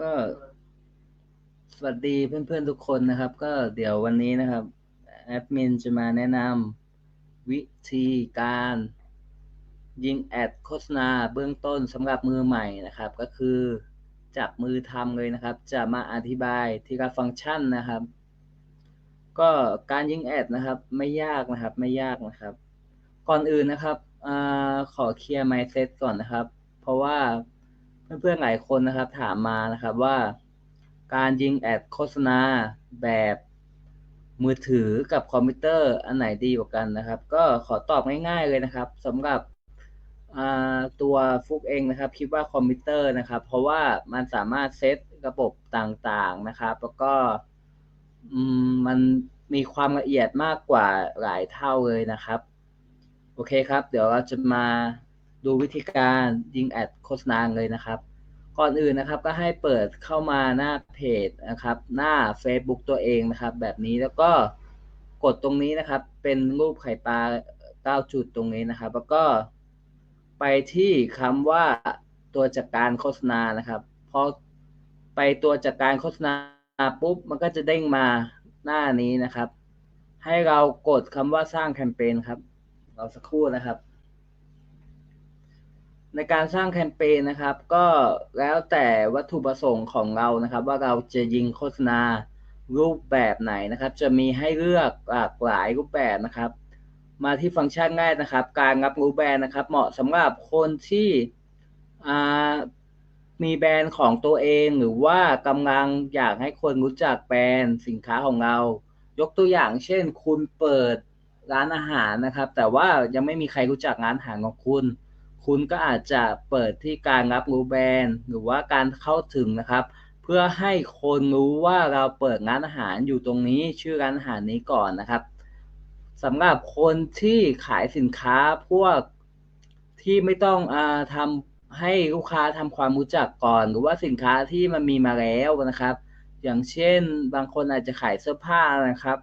ก็สวัสดีเพื่อนๆทุกคนนะครับ ก็เดี๋ยววันนี้นะครับแอดมินจะมาแนะนำวิธีการยิงแอดโฆษณาเบื้องต้นสำหรับมือใหม่นะครับ ก็คือจับมือทำเลยนะครับ จะมาอธิบายทีละฟังก์ชันนะครับ ก็การยิงแอดนะครับ ไม่ยากนะครับ ไม่ยากนะครับ ก่อนอื่นนะครับอขอเคลียร์ไมเซ็ตก่อนนะครับ เพราะว่า เพื่อนๆหลายคนนะครับ ถามมานะครับว่า การยิงแอดโฆษณาแบบมือถือกับคอมพิวเตอร์อันไหนดีกว่ากันนะครับ ก็ขอตอบง่ายๆเลยนะครับสำหรับตัวฟุกเองนะครับ คิดว่าคอมพิวเตอร์นะครับ เพราะว่ามันสามารถเซตระบบต่างๆนะครับ แล้วก็มันมีความละเอียดมากกว่าหลายเท่าเลยนะครับ โอเคครับ เดี๋ยวเราจะมา ดูวิธีการยิงแอดโฆษณาเลยนะครับ ก่อนอื่นนะครับก็ให้เปิดเข้ามาหน้าเพจนะครับ หน้า Facebook ตัวเองนะครับ แบบนี้แล้วก็กดตรงนี้นะครับ เป็นรูปไข่ปลา 9 จุดตรงนี้นะครับ แล้วก็ไปที่คำว่าตัวจัดการโฆษณานะครับพอไปตัวจัดการโฆษณาปุ๊บมันก็จะเด้งมาหน้านี้นะครับ ให้เรากดคำว่าสร้างแคมเปญครับ เราสักครู่นะครับ ในการสร้างแคมเปญนะครับ ก็แล้วแต่วัตถุประสงค์ของเรานะครับ ว่าเราจะยิงโฆษณารูปแบบไหนนะครับ จะมีให้เลือกหลากหลายรูปแบบนะครับ มาที่ฟังก์ชันง่ายนะครับ การรับรู้แบรนด์นะครับ เหมาะสำหรับคนที่มีแบรนด์ของตัวเองหรือว่ากำลังอยากให้คนรู้จักแบรนด์สินค้าของเรา ยกตัวอย่างเช่น คุณเปิดร้านอาหารนะครับ แต่ว่ายังไม่มีใครรู้จักร้านอาหารของคุณ คุณก็อาจจะเปิดที่การรับรู้แบรนด์หรือว่าการเข้าถึงนะครับ เพื่อให้คนรู้ว่าเราเปิดร้านอาหารอยู่ตรงนี้ชื่อร้านอาหารนี้ก่อนนะครับสำหรับคนที่ขายสินค้าพวกที่ไม่ต้องอทำให้ลูกค้าทำความรู้จักก่อน หรือว่าสินค้าที่มันมีมาแล้วนะครับ อย่างเช่นบางคนอาจจะขายเสื้อผ้านะครับ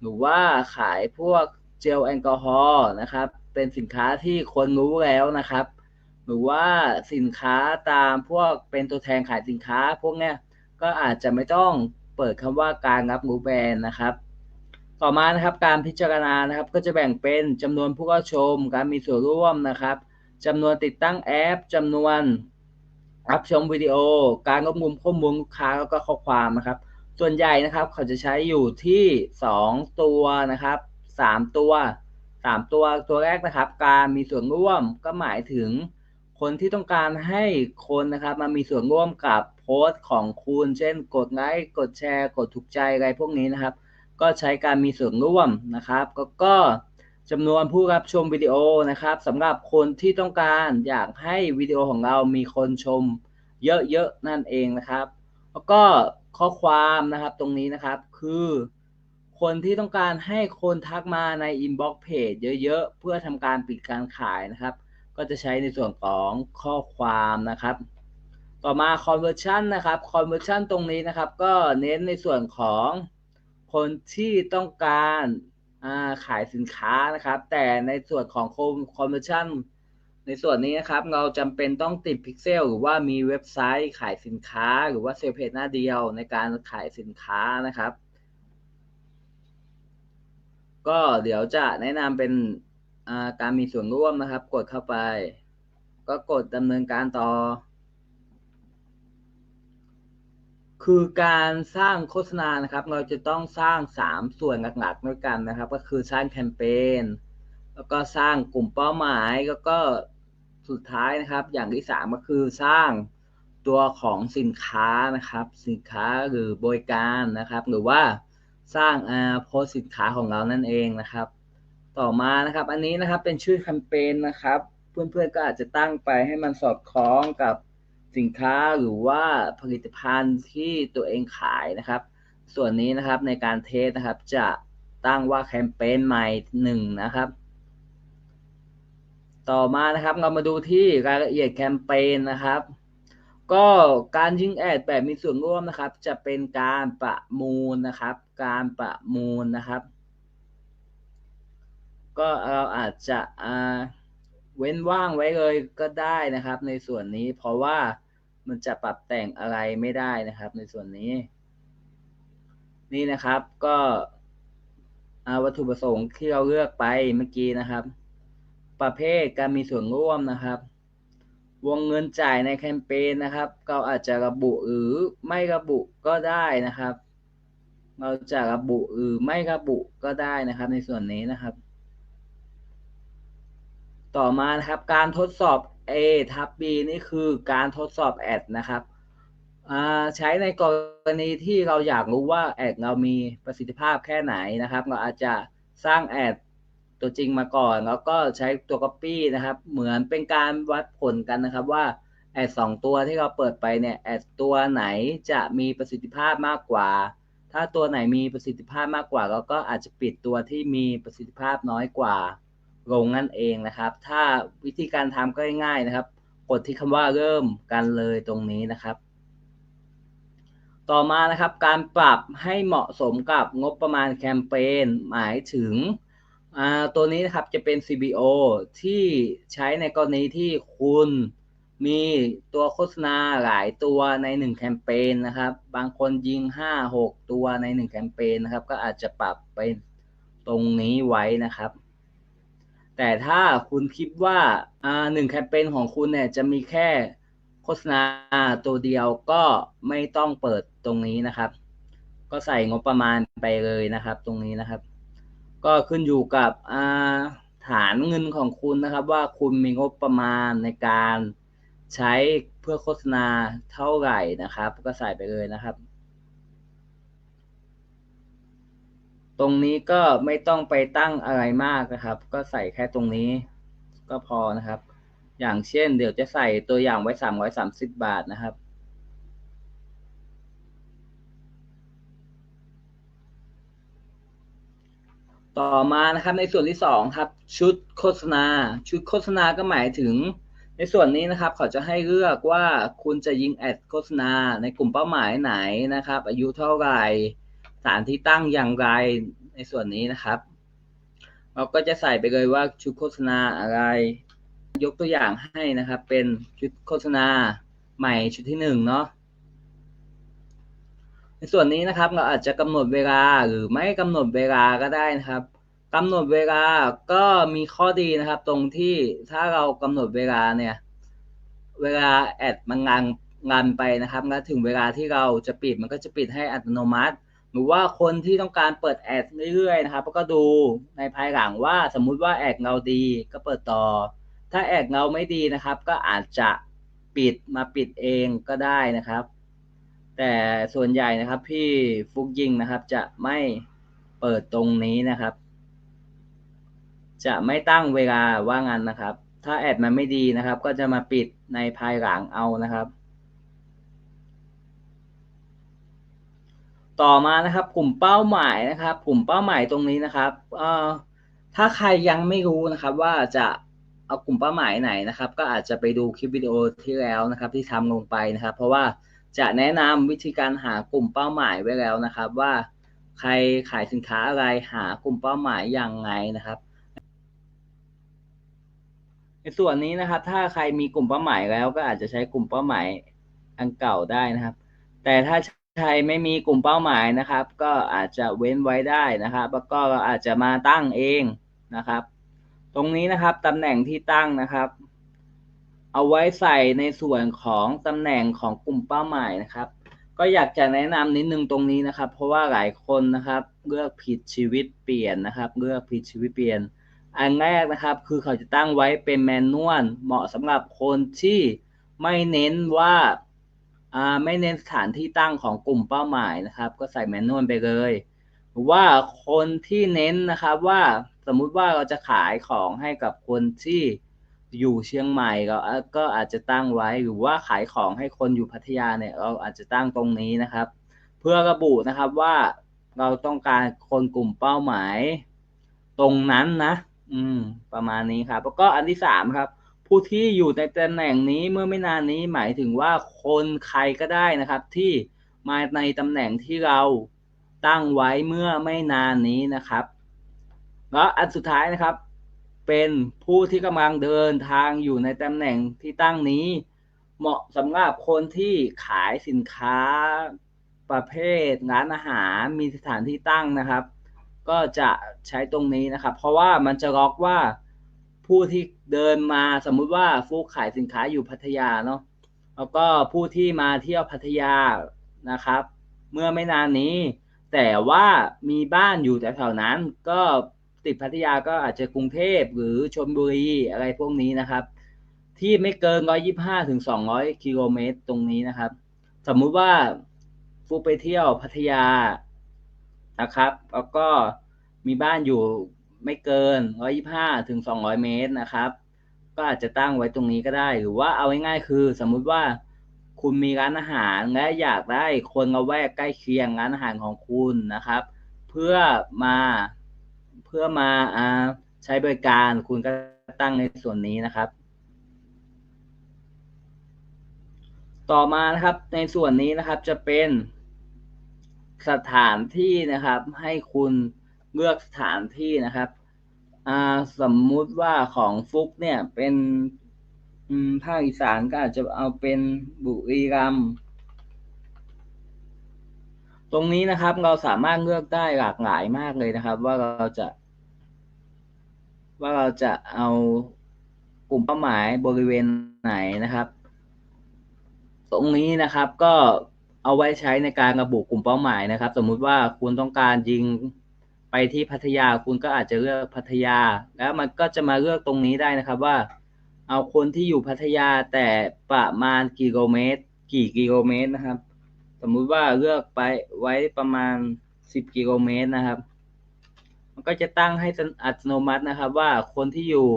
หรือว่าขายพวกเจลแอลกอฮอล์นะครับ เป็นสินค้าที่คนรู้แล้วนะครับ หรือว่าสินค้าตามพวกเป็นตัวแทนขายสินค้าพวกเนี้ยก็อาจจะไม่ต้องเปิดคำว่าการรับรู้แบรนด์นะครับ ต่อมานะครับการพิจารณานะครับ ก็จะแบ่งเป็นจำนวนผู้เข้าชม การมีส่วนร่วมนะครับจำนวนติดตั้งแอปจำนวนรับชมวิดีโอ การรวบรวมข้อมูลลูกค้าแล้วก็ข้อความนะครับ ส่วนใหญ่นะครับเขาจะใช้อยู่ที่ 2 ตัวนะครับ 3 ตัว สามตัวตัวแรกนะครับ การมีส่วนร่วมก็หมายถึงคนที่ต้องการให้คนนะครับมามีส่วนร่วมกับโพสต์ของคุณ เช่น กดไลค์กดแชร์ กดถูกใจอะไรพวกนี้นะครับ ก็ใช้การมีส่วนร่วมนะครับ ก็ก็จำนวนผู้รับชมวิดีโอนะครับสำหรับคนที่ต้องการอยากให้วิดีโอของเรามีคนชมเยอะๆนั่นเองนะครับ แล้วก็ข้อความนะครับตรงนี้นะครับคือ คนที่ต้องการให้คนทักมาในอินบ็อกซ์เพจเยอะๆ เพื่อทำการปิดการขายนะครับ ก็จะใช้ในส่วนของข้อความนะครับ ต่อมา conversion นะครับ conversion ตรงนี้นะครับ ก็เน้นในส่วนของคนที่ต้องการขายสินค้านะครับ แต่ในส่วนของ conversion ในส่วนนี้นะครับเราจำเป็นต้องติดพิกเซลหรือว่ามีเว็บไซต์ขายสินค้า หรือว่าเซลล์เพจหน้าเดียวในการขายสินค้านะครับ ก็เดี๋ยวจะแนะนำเป็นการมีส่วนร่วมนะครับ กดเข้าไป ก็กดดำเนินการต่อ คือการสร้างโฆษณานะครับ เราจะต้องสร้าง 3 ส่วนหลักๆด้วยกันนะครับ ก็คือสร้างแคมเปญแล้วก็สร้างกลุ่มเป้าหมายแล้วก็สุดท้ายนะครับ อย่างที่ 3 ก็คือสร้างตัวของสินค้านะครับ สินค้าหรือบริการนะครับ หรือว่า สร้างอาโพสสินค้าของเรานั่นเองนะครับ ต่อมานะครับ อันนี้นะครับเป็นชื่อแคมเปญนะครับ เพื่อนๆก็อาจจะตั้งไปให้มันสอดคล้องกับสินค้าหรือว่าผลิตภัณฑ์ที่ตัวเองขายนะครับ ส่วนนี้นะครับในการเทสนะครับจะตั้งว่าแคมเปญใหม่หนึ่งนะครับ ต่อมานะครับเรามาดูที่รายละเอียดแคมเปญนะครับ ก็การยิงแอดแบบมีส่วนร่วมนะครับ จะเป็นการประมูลนะครับ การประมูลนะครับ ก็เราอาจจะเว้นว่างไว้เลยก็ได้นะครับ ในส่วนนี้เพราะว่ามันจะปรับแต่งอะไรไม่ได้นะครับ ในส่วนนี้ นี่นะครับก็วัตถุประสงค์ที่เราเลือกไปเมื่อกี้นะครับ ประเภทการมีส่วนร่วมนะครับ วงเงินจ่ายในแคมเปญนะครับก็อาจจะระบุหรือไม่ระบุก็ได้นะครับ เราจะระบุหรือไม่ระบุก็ได้นะครับ ในส่วนนี้นะครับ ต่อมานะครับการทดสอบ A ทับ B นี่คือการทดสอบแอดนะครับใช้ในกรณีที่เราอยากรู้ว่าแอดเรามีประสิทธิภาพแค่ไหนนะครับ เราอาจจะสร้างแอด ตัวจริงมาก่อน แล้วก็ใช้ตัว copy นะครับ เหมือนเป็นการวัดผลกันนะครับว่าแอดสองตัวที่เราเปิดไปเนี่ยแอดตัวไหนจะมีประสิทธิภาพมากกว่า ถ้าตัวไหนมีประสิทธิภาพมากกว่า เราก็อาจจะปิดตัวที่มีประสิทธิภาพน้อยกว่าลงนั่นเองนะครับ ถ้าวิธีการทำก็ง่ายๆนะครับ กดที่คำว่าเริ่มกันเลยตรงนี้นะครับ ต่อมานะครับการปรับให้เหมาะสมกับงบประมาณแคมเปญหมายถึง ตัวนี้นะครับจะเป็น CBO ที่ใช้ในกรณีที่คุณมีตัวโฆษณาหลายตัวใน1แคมเปญนะครับ บางคนยิง5-6ตัวใน1แคมเปญนะครับ ก็อาจจะปรับไปตรงนี้ไว้นะครับ แต่ถ้าคุณคิดว่าหนึ่งแคมเปญของคุณเนี่ยจะมีแค่โฆษณาตัวเดียวก็ไม่ต้องเปิดตรงนี้นะครับ ก็ใส่งบประมาณไปเลยนะครับ ตรงนี้นะครับ ก็ขึ้นอยู่กับฐานเงินของคุณนะครับ ว่าคุณมีงบประมาณในการใช้เพื่อโฆษณาเท่าไหร่นะครับ ก็ใส่ไปเลยนะครับ ตรงนี้ก็ไม่ต้องไปตั้งอะไรมากนะครับ ก็ใส่แค่ตรงนี้ ก็พอนะครับ อย่างเช่น เดี๋ยวจะใส่ตัวอย่างไว้330บาทนะครับ ต่อมานะครับในส่วนที่สองครับ ชุดโฆษณา ชุดโฆษณาก็หมายถึง ในส่วนนี้นะครับเขาจะให้เลือกว่าคุณจะยิงแอดโฆษณา ในกลุ่มเป้าหมายไหนนะครับ อายุเท่าไหร่สถานที่ตั้งอย่างไรในส่วนนี้นะครับ เราก็จะใส่ไปเลยว่าชุดโฆษณาอะไร ยกตัวอย่างให้นะครับ เป็นชุดโฆษณาใหม่ชุดที่หนึ่งเนาะ ในส่วนนี้นะครับเราอาจจะกำหนดเวลาหรือไม่กำหนดเวลาก็ได้นะครับกำหนดเวลาก็มีข้อดีนะครับ ตรงที่ถ้าเรากำหนดเวลาเนี่ย เวลาแอดมันงานงานไปนะครับแล้วถึงเวลาที่เราจะปิดมันก็จะปิดให้อัตโนมัติ หรือว่าคนที่ต้องการเปิดแอดเรื่อยๆนะครับก็ดูในภายหลังว่าสมมุติว่าแอดเงาดีก็เปิดต่อ ถ้าแอดเงาไม่ดีนะครับ ก็อาจจะปิดมาปิดเองก็ได้นะครับ แต่ส่วนใหญ่นะครับพี่ฟุกยิงนะครับ จะไม่เปิดตรงนี้นะครับ จะไม่ตั้งเวลาว่างันนะครับ ถ้าแอดมันไม่ดีนะครับ ก็จะมาปิดในภายหลังเอานะครับ ต่อมานะครับ กลุ่มเป้าหมายนะครับ กลุ่มเป้าหมายตรงนี้นะครับเอ่อถ้าใครยังไม่รู้นะครับ ว่าจะเอากลุ่มเป้าหมายไหนนะครับ ก็อาจจะไปดูคลิปวิดีโอที่แล้วนะครับ ที่ทำลงไปนะครับ เพราะว่า จะแนะนำวิธีการหากลุ่มเป้าหมายไว้แล้วนะครับ ว่าใครขายสินค้าอะไรหากลุ่มเป้าหมายอย่างไงนะครับ ในส่วนนี้นะครับ ถ้าใครมีกลุ่มเป้าหมายแล้วก็อาจจะใช้กลุ่มเป้าหมายอันเก่าได้นะครับ แต่ถ้าใครไม่มีกลุ่มเป้าหมายนะครับ ก็อาจจะเว้นไว้ได้นะครับ แล้วก็อาจจะมาตั้งเองนะครับ ตรงนี้นะครับตำแหน่งที่ตั้งนะครับ เอาไว้ใส่ในส่วนของตำแหน่งของกลุ่มเป้าหมายนะครับ ก็อยากจะแนะนำนิดนึงตรงนี้นะครับ เพราะว่าหลายคนนะครับ เลือกผิดชีวิตเปลี่ยนนะครับ เลือกผิดชีวิตเปลี่ยน อันแรกนะครับ คือเขาจะตั้งไว้เป็นแมนนวลเหมาะสำหรับคนที่ไม่เน้นว่าไม่เน้นสถานที่ตั้งของกลุ่มเป้าหมายนะครับ ก็ใส่แมนนวลไปเลยหรือว่าคนที่เน้นนะครับว่าสมมุติว่าเราจะขายของให้กับคนที่ อยู่เชียงใหม่ก็ก็อาจจะตั้งไว้หรือว่าขายของให้คนอยู่พัทยาเนี่ยเราอาจจะตั้งตรงนี้นะครับ เพื่อระบุนะครับว่าเราต้องการคนกลุ่มเป้าหมาย ตรงนั้นนะ อืม ประมาณนี้ครับแล้วก็อันที่สามครับ ผู้ที่อยู่ในตำแหน่งนี้เมื่อไม่นานนี้หมายถึงว่าคนใครก็ได้นะครับ ที่มาในตำแหน่งที่เราตั้งไว้เมื่อไม่นานนี้นะครับ แล้วอันสุดท้ายนะครับ เป็นผู้ที่กำลังเดินทางอยู่ในตำแหน่งที่ตั้งนี้ เหมาะสำหรับคนที่ขายสินค้าประเภทร้านอาหารมีสถานที่ตั้งนะครับ ก็จะใช้ตรงนี้นะครับ เพราะว่ามันจะล็อกว่าผู้ที่เดินมาสมมุติว่าฟุกขายสินค้าอยู่พัทยาเนาะแล้วก็ผู้ที่มาเที่ยวพัทยานะครับ เมื่อไม่นานนี้ แต่ว่ามีบ้านอยู่แถวๆนั้นก็ ติดพัทยาก็อาจจะกรุงเทพหรือชลบุรีอะไรพวกนี้นะครับ ที่ไม่เกิน 125ถึง200 กิโลเมตรตรงนี้นะครับ สมมุติว่าฟุกไปเที่ยวพัทยานะครับ แล้วก็มีบ้านอยู่ไม่เกิน 125ถึง200 เมตรนะครับ ก็อาจจะตั้งไว้ตรงนี้ก็ได้ หรือว่าเอาง่ายๆคือสมมุติว่าคุณมีร้านอาหารและอยากได้คนละแวกใกล้เคียงร้านอาหารของคุณนะครับ เพื่อมา เพื่อมาใช้บริการคุณก็ตั้งในส่วนนี้นะครับ ต่อมานะครับในส่วนนี้นะครับจะเป็นสถานที่นะครับ ให้คุณเลือกสถานที่นะครับสมมุติว่าของฟุกเนี่ยเป็นภาคอีสานก็อาจจะเอาเป็นบุรีรัมย์ตรงนี้นะครับเราสามารถเลือกได้หลากหลายมากเลยนะครับ ว่าเราจะ ว่าเราจะเอากลุ่มเป้าหมายบริเวณไหนนะครับ ตรงนี้นะครับก็เอาไว้ใช้ในการระบุกลุ่มเป้าหมายนะครับ สมมุติว่าคุณต้องการยิงไปที่พัทยาคุณก็อาจจะเลือกพัทยา แล้วมันก็จะมาเลือกตรงนี้ได้นะครับว่า เอาคนที่อยู่พัทยาแต่ประมาณกิโลเมตร กี่กิโลเมตรนะครับ สมมุติว่าเลือกไปไว้ประมาณสิบกิโลเมตรนะครับ มันก็จะตั้งให้อัตโนมัตินะครับ ว่าคนที่อยู่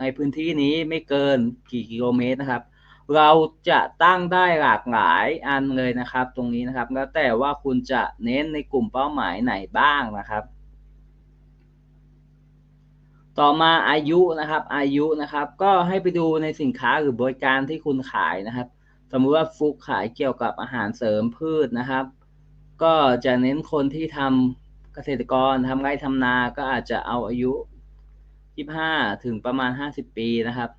ในพื้นที่นี้ไม่เกินกี่กิโลเมตรนะครับ เราจะตั้งได้หลากหลายอันเลยนะครับ ตรงนี้นะครับ แล้วแต่ว่าคุณจะเน้นในกลุ่มเป้าหมายไหนบ้างนะครับต่อมาอายุนะครับอายุนะครับ ก็ให้ไปดูในสินค้าหรือบริการที่คุณขายนะครับ สมมุติว่าฟุกขายเกี่ยวกับอาหารเสริมพืชนะครับ ก็จะเน้นคนที่ทำ เกษตรกรทำไร่ทำนาก็อาจจะเอาอายุ25ถึงประมาณ50ปีนะครับ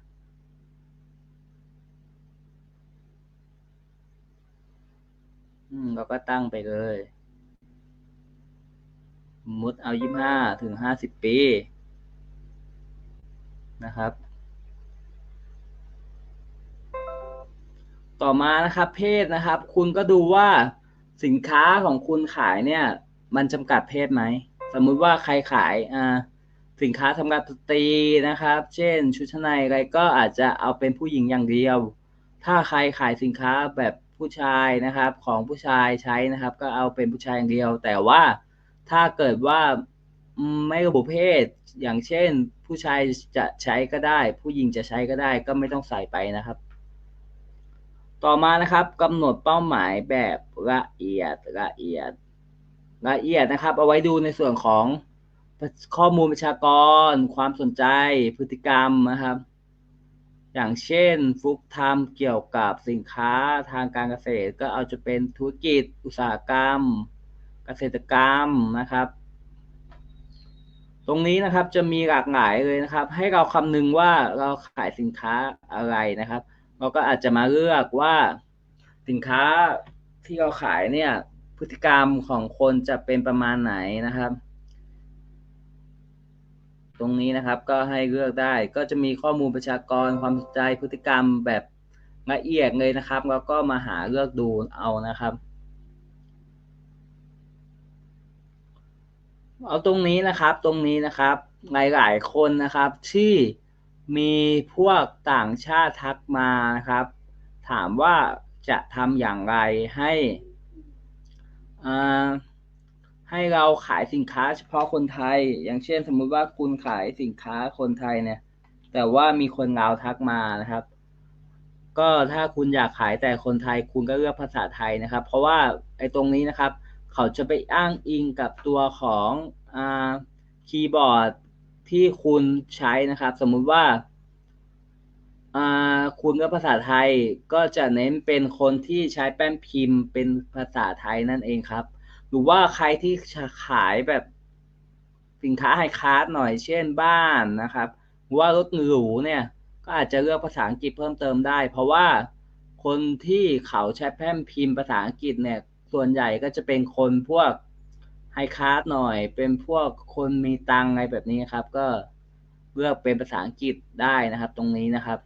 อืมเราก็ตั้งไปเลยมุดเอา25ถึง50ปี นะครับ ต่อมานะครับเพศนะครับ คุณก็ดูว่าสินค้าของคุณขายเนี่ย มันจำกัดเพศไหม สมมุติว่าใครขายอ่าสินค้าทำการสตรีนะครับ เช่น ชุดชั้นในอะไรก็อาจจะเอาเป็นผู้หญิงอย่างเดียว ถ้าใครขายสินค้าแบบผู้ชายนะครับ ของผู้ชายใช้นะครับ ก็เอาเป็นผู้ชายอย่างเดียว แต่ว่าถ้าเกิดว่าไม่ระบุเพศ อย่างเช่น ผู้ชายจะใช้ก็ได้ ผู้หญิงจะใช้ก็ได้ ก็ไม่ต้องใส่ไปนะครับ ต่อมานะครับกำหนดเป้าหมายแบบละเอียดละเอียด ละเอียดนะครับ เอาไว้ดูในส่วนของข้อมูลประชากร ความสนใจพฤติกรรมนะครับ อย่างเช่นฟุกทำเกี่ยวกับสินค้าทางการเกษตร ก็เอาจะเป็นธุรกิจอุตสาหกรรม เกษตรกรรมนะครับ ตรงนี้นะครับจะมีหลากหลายเลยนะครับ ให้เราคำนึงว่าเราขายสินค้าอะไรนะครับ เราก็อาจจะมาเลือกว่าสินค้าที่เราขายเนี่ย พฤติกรรมของคนจะเป็นประมาณไหนนะครับ ตรงนี้นะครับก็ให้เลือกได้ก็จะมีข้อมูลประชากรความสนใจพฤติกรรมแบบละเอียดเลยนะครับ แล้วก็มาหาเลือกดูเอานะครับเอาตรงนี้นะครับตรงนี้นะครับหลายๆคนนะครับที่มีพวกต่างชาติทักมานะครับ ถามว่าจะทำอย่างไรให้ ให้เราขายสินค้าเฉพาะคนไทย อย่างเช่น สมมุติว่าคุณขายสินค้าคนไทยเนี่ย แต่ว่ามีคนลาวทักมานะครับ ก็ถ้าคุณอยากขายแต่คนไทย คุณก็เลือกภาษาไทยนะครับ เพราะว่าไอ้ตรงนี้นะครับ เขาจะไปอ้างอิงกับตัวของอคีย์บอร์ดที่คุณใช้นะครับ สมมุติว่า คุณก็ภาษาไทยก็จะเน้นเป็นคนที่ใช้แป้นพิมพ์เป็นภาษาไทยนั่นเองครับ หรือว่าใครที่ขายแบบสินค้าไฮคลาสหน่อยเช่นบ้านนะครับว่ารถหรูเนี่ยก็อาจจะเลือกภาษาอังกฤษเพิ่มเติมได้ เพราะว่าคนที่เขาใช้แพร่มพิมพ์ภาษาอังกฤษเนี่ยส่วนใหญ่ก็จะเป็นคนพวกไฮคลาสหน่อย เป็นพวกคนมีตังอะไรแบบนี้ครับ ก็เลือกเป็นภาษาอังกฤษได้นะครับ ตรงนี้นะครับ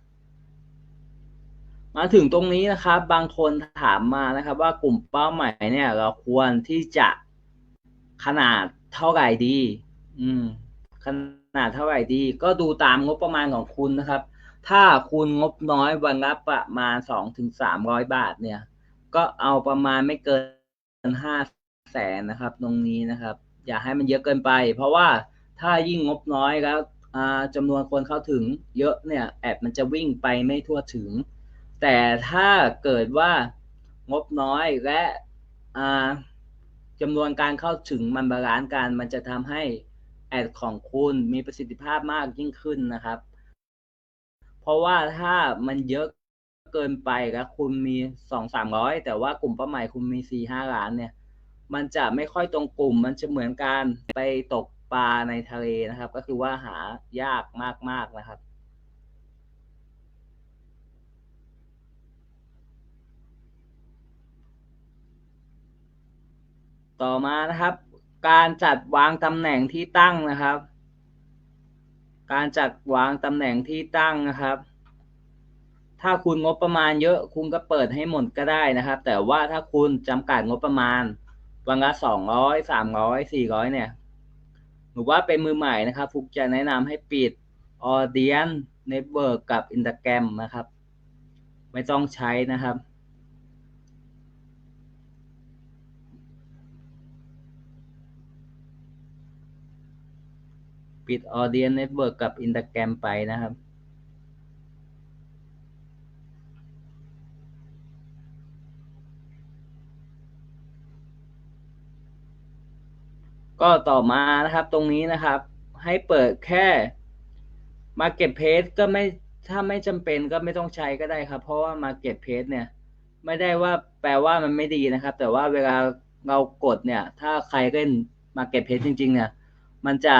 มาถึงตรงนี้นะครับ บางคนถามมานะครับ ว่ากลุ่มเป้าหมายเนี่ย เราควรที่จะขนาดเท่าไหร่ดี อืม ขนาดเท่าไหร่ดี ก็ดูตามงบประมาณของคุณนะครับ ถ้าคุณงบน้อยวันละประมาณสองถึงสามร้อยบาท เนี่ย ก็เอาประมาณไม่เกินห้าแสนนะครับ ตรงนี้นะครับ อย่าให้มันเยอะเกินไป เพราะว่าถ้ายิ่งงบน้อยแล้วจำนวนคนเข้าถึงเยอะเนี่ย แอดมันจะวิ่งไปไม่ทั่วถึง แต่ถ้าเกิดว่างบน้อยและจำนวนการเข้าถึงมันบาลานซ์กันมันจะทำให้แอดของคุณมีประสิทธิภาพมากยิ่งขึ้นนะครับ เพราะว่าถ้ามันเยอะเกินไปแล้วคุณมีสองสามร้อยแต่ว่ากลุ่มเป้าหมายคุณมีสี่ห้าล้านเนี่ย มันจะไม่ค่อยตรงกลุ่ม มันจะเหมือนการไปตกปลาในทะเลนะครับ ก็คือว่าหายากมากๆนะครับ ต่อมานะครับ การจัดวางตำแหน่งที่ตั้งนะครับ การจัดวางตำแหน่งที่ตั้งนะครับ ถ้าคุณงบประมาณเยอะคุณก็เปิดให้หมดก็ได้นะครับ แต่ว่าถ้าคุณจำกัดงบประมาณวันละสองร้อยสามร้อยสี่ร้อยเนี่ยรือว่าเป็นมือใหม่นะครับฟุกจะแนะนำให้ปิด Audience Network กับ Instagram นะครับ ไม่ต้องใช้นะครับ ปิด Audience Network กับ Instagram ไปนะครับ ก็ต่อมานะครับตรงนี้นะครับ ให้เปิดแค่ Market Page ก็ไม่ถ้าไม่จำเป็นก็ไม่ต้องใช้ก็ได้ครับ เพราะว่า Market Page เนี่ย ไม่ได้ว่าแปลว่ามันไม่ดีนะครับ แต่ว่าเวลาเรากดเนี่ย ถ้าใครเล่น Market Page จริง ๆ เนี่ย มันจะ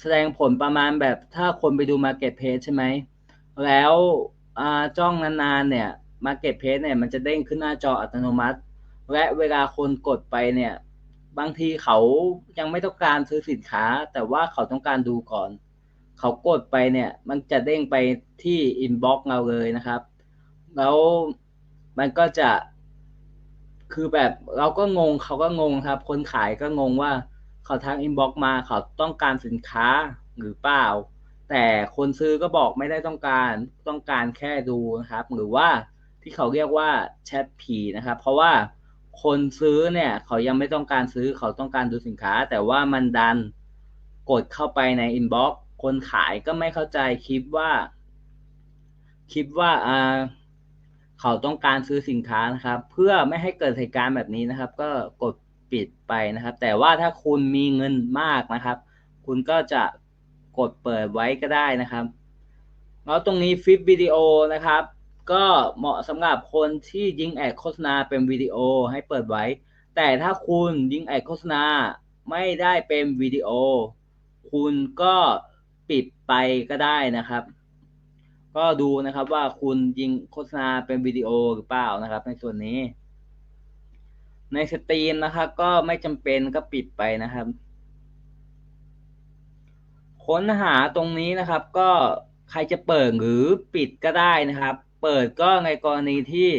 แสดงผลประมาณแบบถ้าคนไปดู Market Page ใช่ไหม แล้วจ้องนานๆเนี่ย Market Page เนี่ยมันจะเด้งขึ้นหน้าจออัตโนมัติ และเวลาคนกดไปเนี่ย บางทีเขายังไม่ต้องการซื้อสินค้า แต่ว่าเขาต้องการดูก่อน เขากดไปเนี่ย มันจะเด้งไปที่อินบ็อกเราเลยนะครับ แล้วมันก็จะคือแบบเราก็งงเขาก็งงครับ คนขายก็งงว่า เขาทางอินบ็อกซ์มาเขาต้องการสินค้าหรือเปล่า แต่คนซื้อก็บอกไม่ได้ต้องการต้องการแค่ดูนะครับ หรือว่าที่เขาเรียกว่าแชทผีนะครับ เพราะว่าคนซื้อเนี่ย เขายังไม่ต้องการซื้อเขาต้องการดูสินค้า แต่ว่ามันดันกดเข้าไปในอินบ็อกซ์คนขายก็ไม่เข้าใจคิดว่า คิดว่าอ่าเขาต้องการซื้อสินค้านะครับ เพื่อไม่ให้เกิดเหตุการณ์แบบนี้นะครับ ก็กด ปิดไปนะครับ แต่ว่าถ้าคุณมีเงินมากนะครับ คุณก็จะกดเปิดไว้ก็ได้นะครับแล้วตรงนี้ฟิปวิดีโอนะครับ ก็เหมาะสำหรับคนที่ยิงแอดโฆษณาเป็นวิดีโอให้เปิดไว้ แต่ถ้าคุณยิงแอดโฆษณาไม่ได้เป็นวิดีโอ คุณก็ปิดไปก็ได้นะครับ ก็ดูนะครับว่าคุณยิงโฆษณาเป็นวิดีโอหรือเปล่านะครับ ในส่วนนี้ ในสตรีมนะครับ ก็ไม่จำเป็นก็ปิดไปนะครับ ค้นหาตรงนี้นะครับ ก็ใครจะเปิดหรือปิดก็ได้นะครับ เปิดก็ในกรณีที่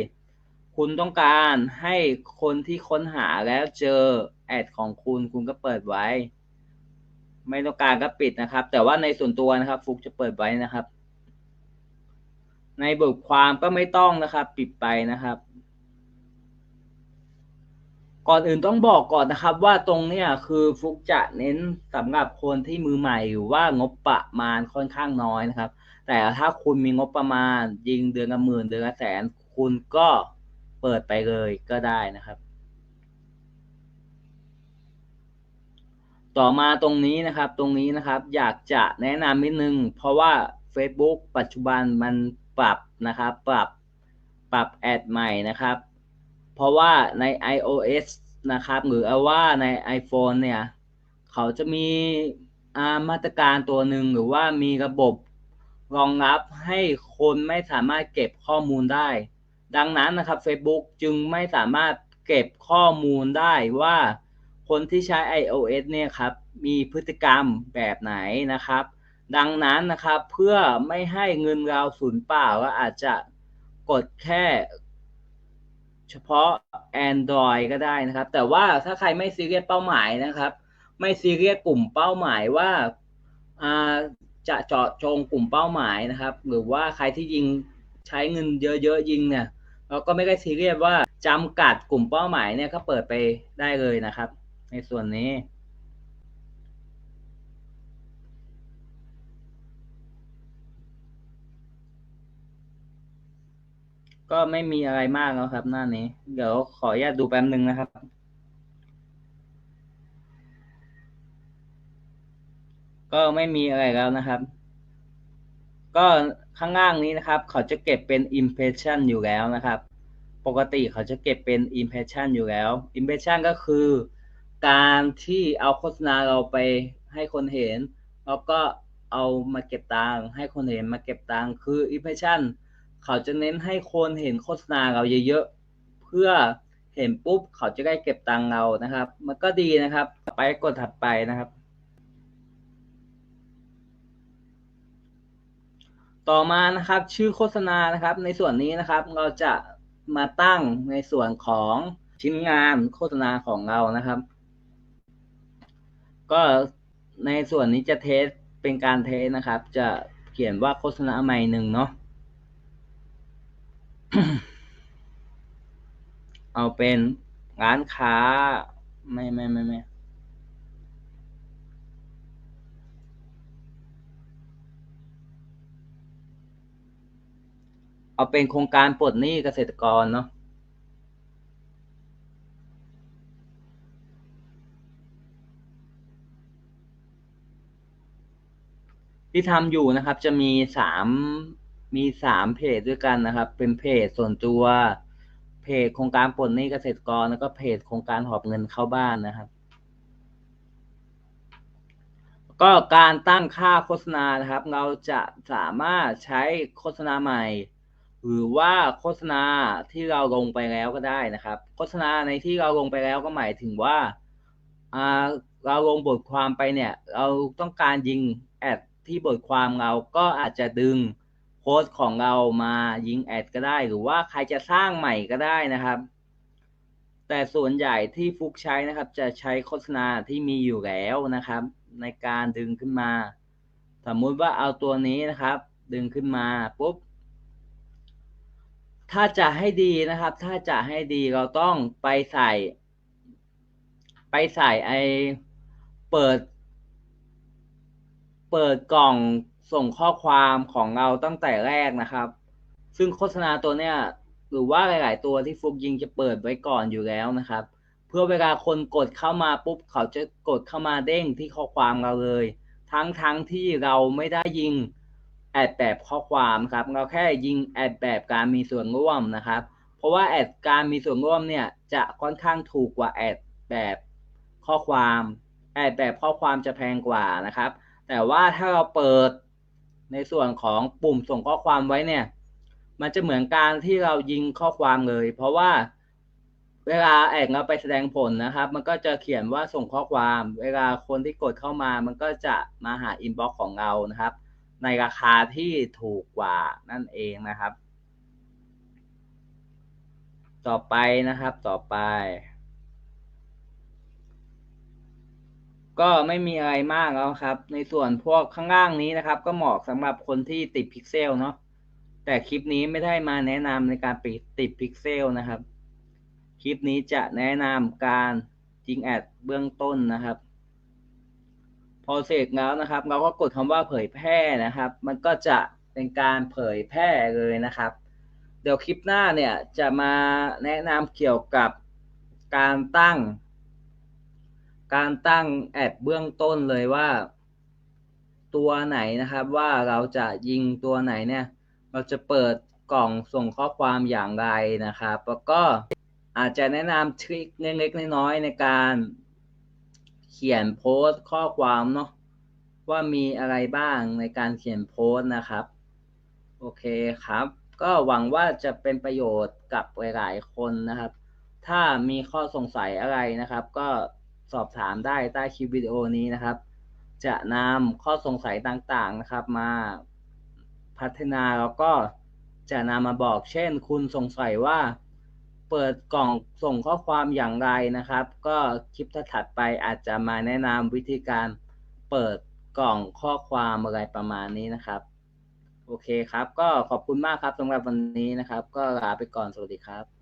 คุณต้องการให้คนที่ค้นหาแล้วเจอแอดของคุณคุณก็เปิดไว้ ไม่ต้องการก็ปิดนะครับ แต่ว่าในส่วนตัวนะครับ ฟุกจะเปิดไว้นะครับ ในบทความก็ไม่ต้องนะครับ ปิดไปนะครับ ก่อนอื่นต้องบอกก่อนนะครับว่าตรงเนี้ยคือฟุกจะเน้นสำหรับคนที่มือใหม่หรือว่างบประมาณค่อนข้างน้อยนะครับ แต่ถ้าคุณมีงบประมาณ ยิงเดือนละหมื่นเดือนละแสน คุณก็เปิดไปเลยก็ได้นะครับ ต่อมาตรงนี้นะครับตรงนี้นะครับ อยากจะแนะนำนิดนึง เพราะว่า Facebook ปัจจุบันมันปรับนะครับ ปรับปรับแอดใหม่นะครับ เพราะว่าใน iOS นะครับ หรือว่าใน iPhone เนี่ย เขาจะมีมาตรการตัวหนึ่งหรือว่ามีระบบรองรับให้คนไม่สามารถเก็บข้อมูลได้ ดังนั้นนะครับ Facebook จึงไม่สามารถเก็บข้อมูลได้ว่าคนที่ใช้ iOS เนี่ยครับ มีพฤติกรรมแบบไหนนะครับ ดังนั้นนะครับเพื่อไม่ให้เงินเราสูญเปล่าก็อาจจะกดแค่ เฉพาะ Android ก็ได้นะครับ แต่ว่าถ้าใครไม่ซีเรียสเป้าหมายนะครับ ไม่ซีเรียสกลุ่มเป้าหมายว่าจะเจาะจงกลุ่มเป้าหมายนะครับ หรือว่าใครที่ยิงใช้เงินเยอะๆยิงเนี่ยเราก็ไม่ได้ซีเรียสว่าจำกัดกลุ่มเป้าหมายเนี่ยก็เปิดไปได้เลยนะครับ ในส่วนนี้ ก็ไม่มีอะไรมากแล้วครับ หน้านี้ เดี๋ยวขออนุญาตดูแป๊บนึงนะครับ ก็ไม่มีอะไรแล้วนะครับ ก็ข้างล่างนี้นะครับ เขาจะเก็บเป็น impression อยู่แล้วนะครับ ปกติเขาจะเก็บเป็น impression อยู่แล้ว impression ก็คือการที่เอาโฆษณาเราไปให้คนเห็น แล้วก็เอามาเก็บตังค์ให้คนเห็นมาเก็บตังค์คือ impression เขาจะเน้นให้คนเห็นโฆษณาเราเยอะๆ เพื่อเห็นปุ๊บเขาจะได้เก็บตังค์เรานะครับ มันก็ดีนะครับ ไปกดถัดไปนะครับ ต่อมานะครับชื่อโฆษณานะครับ ในส่วนนี้นะครับ เราจะมาตั้งในส่วนของชิ้นงานโฆษณาของเรานะครับ ก็ในส่วนนี้จะเทสเป็นการเทสนะครับ จะเขียนว่าโฆษณาใหม่หนึ่งเนาะ เอาเป็นร้านค้า ไม่ไม่ไม่ไม่เอาเป็นโครงการปลดหนี้เกษตรกรเนาะที่ทำอยู่นะครับ จะมีสาม มีสามเพจด้วยกันนะครับ เป็นเพจส่วนตัวเพจโครงการปลดหนี้เกษตรกรแล้วก็เพจโครงการหอบเงินเข้าบ้านนะครับ ก็การตั้งค่าโฆษณานะครับ เราจะสามารถใช้โฆษณาใหม่ หรือว่าโฆษณาที่เราลงไปแล้วก็ได้นะครับ โฆษณาในที่เราลงไปแล้วก็หมายถึงว่าเราลงบทความไปเนี่ย เราต้องการยิงแอดที่บทความเราก็อาจจะดึง โพสต์ของเรามายิงแอดก็ได้ หรือว่าใครจะสร้างใหม่ก็ได้นะครับ แต่ส่วนใหญ่ที่ฟุกใช้นะครับ จะใช้โฆษณาที่มีอยู่แล้วนะครับ ในการดึงขึ้นมา สมมุติว่าเอาตัวนี้นะครับ ดึงขึ้นมาปุ๊บถ้าจะให้ดีนะครับ ถ้าจะให้ดีเราต้องไปใส่ ไปใส่ไอเปิด เปิดกล่อง ส่งข้อความของเราตั้งแต่แรกนะครับ ซึ่งโฆษณาตัวเนี้ยหรือว่าหลาย ๆ ตัวที่ฟุกยิงจะเปิดไว้ก่อนอยู่แล้วนะครับ เพื่อเวลาคนกดเข้ามาปุ๊บเขาจะกดเข้ามาเด้งที่ข้อความเราเลย ทั้งทั้งที่เราไม่ได้ยิงแอดแบบข้อความครับ เราแค่ยิงแอดแบบการมีส่วนร่วมนะครับ เพราะว่าแอดการมีส่วนร่วมเนี่ยจะค่อนข้างถูกกว่าแอดแบบข้อความแอดแบบข้อความจะแพงกว่านะครับ แต่ว่าถ้าเราเปิด ในส่วนของปุ่มส่งข้อความไว้เนี่ย มันจะเหมือนการที่เรายิงข้อความเลย เพราะว่าเวลาแอกเราไปแสดงผลนะครับ มันก็จะเขียนว่าส่งข้อความ เวลาคนที่กดเข้ามา มันก็จะมาหาอินบ็อกซ์ของเรานะครับ ในราคาที่ถูกกว่านั่นเองนะครับ ต่อไปนะครับต่อไป ก็ไม่มีอะไรมากแล้วครับ ในส่วนพวกข้างล่างนี้นะครับ ก็เหมาะสำหรับคนที่ติดพิกเซลเนาะแต่คลิปนี้ไม่ได้มาแนะนำในการปิดติดพิกเซลนะครับ คลิปนี้จะแนะนำการจิงแอดเบื้องต้นนะครับ พอเสร็จแล้วนะครับ เราก็กดคำว่าเผยแพร่นะครับ มันก็จะเป็นการเผยแพร่เลยนะครับ เดี๋ยวคลิปหน้าเนี่ยจะมาแนะนำเกี่ยวกับการตั้ง การตั้งแอดเบื้องต้นเลยว่า ตัวไหนนะครับว่าเราจะยิงตัวไหนเนี่ย เราจะเปิดกล่องส่งข้อความอย่างไรนะครับ แล้วก็อาจจะแนะนำทริคเล็กๆน้อยๆในการเขียนโพสต์ข้อความเนาะว่ามีอะไรบ้างในการเขียนโพสต์นะครับ โอเคครับ ก็หวังว่าจะเป็นประโยชน์กับหลายๆคนนะครับ ถ้ามีข้อสงสัยอะไรนะครับ ก็ สอบถามได้ใต้คลิปวิดีโอนี้นะครับ จะนำข้อสงสัยต่างๆนะครับ มาพัฒนาแล้วก็จะนำมาบอก เช่น คุณสงสัยว่า เปิดกล่องส่งข้อความอย่างไรนะครับ ก็คลิปถัดไปอาจจะมาแนะนำวิธีการเปิดกล่องข้อความอะไรประมาณนี้นะครับ โอเคครับ ก็ขอบคุณมากครับสำหรับวันนี้นะครับ ก็ลาไปก่อนสวัสดีครับ